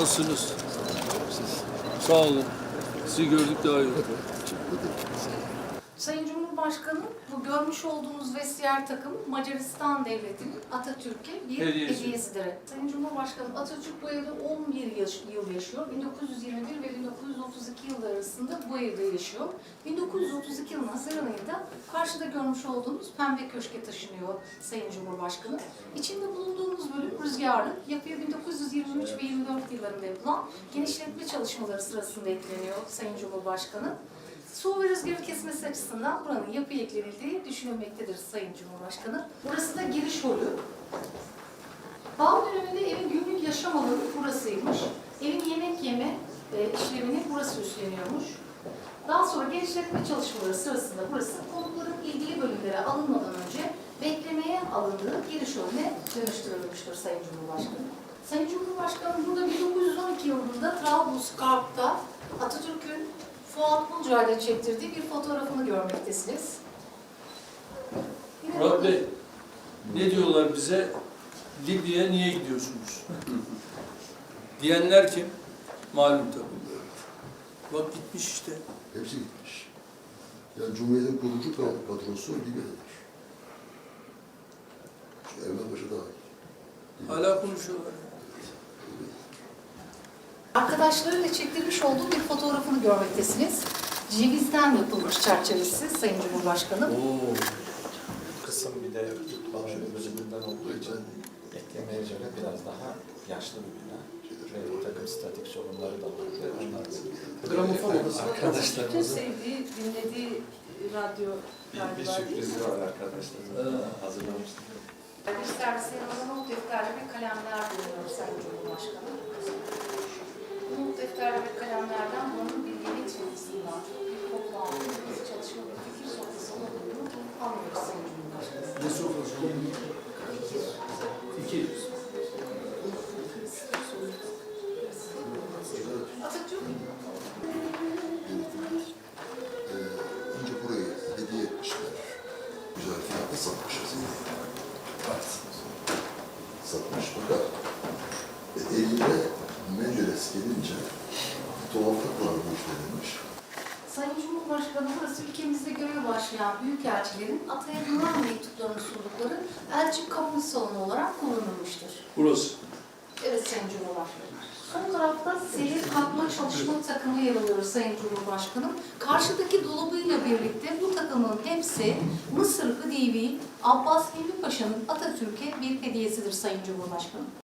Nasılsınız? Sağ olun. Sizi gördük daha iyi oldu. Sayın Cumhurbaşkanı, bu görmüş olduğunuz vestiyer takım Macaristan Devleti'nin Atatürk'e bir Hediyesi. hediyesidir. Sayın Cumhurbaşkanı, Atatürk bu evde 11 yaş- yıl yaşıyor. 1921 ve 1932 yılları arasında bu evde yaşıyor. 1932 yılının Haziran ayında karşıda görmüş olduğunuz Pembe Köşk'e taşınıyor Sayın Cumhurbaşkanı. İçinde bulunduğumuz bölüm rüzgarlı. Yapıya 1923 ve 24 yıllarında yapılan genişletme çalışmaları sırasında ekleniyor Sayın Cumhurbaşkanı. Su ve rüzgarı kesmesi açısından buranın yapı eklenildiği düşünülmektedir Sayın Cumhurbaşkanı. Burası da giriş holü. Bağ döneminde evin günlük yaşam alanı burasıymış. Evin yemek yeme e, işlemini burası üstleniyormuş. Daha sonra genişletme çalışmaları sırasında burası konukların ilgili bölümlere alınmadan önce beklemeye alındığı giriş holüne dönüştürülmüştür Sayın Cumhurbaşkanı. Sayın Cumhurbaşkanı burada 1912 yılında Trablusgarp'ta Atatürk'ün Fuat Bulca ile çektirdiği bir fotoğrafını görmektesiniz. Yine Murat Bey, ne diyorlar bize? Libya'ya niye gidiyorsunuz? Diyenler kim? Malum tabii. Bak gitmiş işte. Hepsi gitmiş. Yani Cumhuriyet'in kurucu ka- kadrosu Libya'dadır. Şu Enver Paşa da ait. Hala konuşuyorlar. Arkadaşlarıyla çektirmiş olduğu bir fotoğrafını görmektesiniz. Cevizden yapılmış çerçevesi Sayın Cumhurbaşkanı. Oo. kısım bir de bahçe bölümünden olduğu için eklemeye göre biraz daha yaşlı bir bina. Ve bir takım statik sorunları da var. Onlar Gramofon odası. Bütün arkadaşlarımızın sevdiği, dinlediği radyo bir, bir galiba değil mi? sürprizi var arkadaşlarımız hazırlamıştık. Bir servise yanında not defteri ve kalemler bulunuyor Sayın Cumhurbaşkanı. Menderes gelince tuhaflık var bu işte demiş. Sayın Cumhurbaşkanı burası ülkemizde görev başlayan büyükelçilerin ataya Yunan mektuplarını sundukları elçi kabul salonu olarak kullanılmıştır. Burası. Evet Sayın Cumhurbaşkanı. Son tarafta selir kalkma çalışma takımı yer alıyor Sayın Cumhurbaşkanım. Karşıdaki dolabıyla birlikte bu takımın hepsi Mısır Hıdivi Abbas Hilmi Paşa'nın Atatürk'e bir hediyesidir Sayın Cumhurbaşkanım.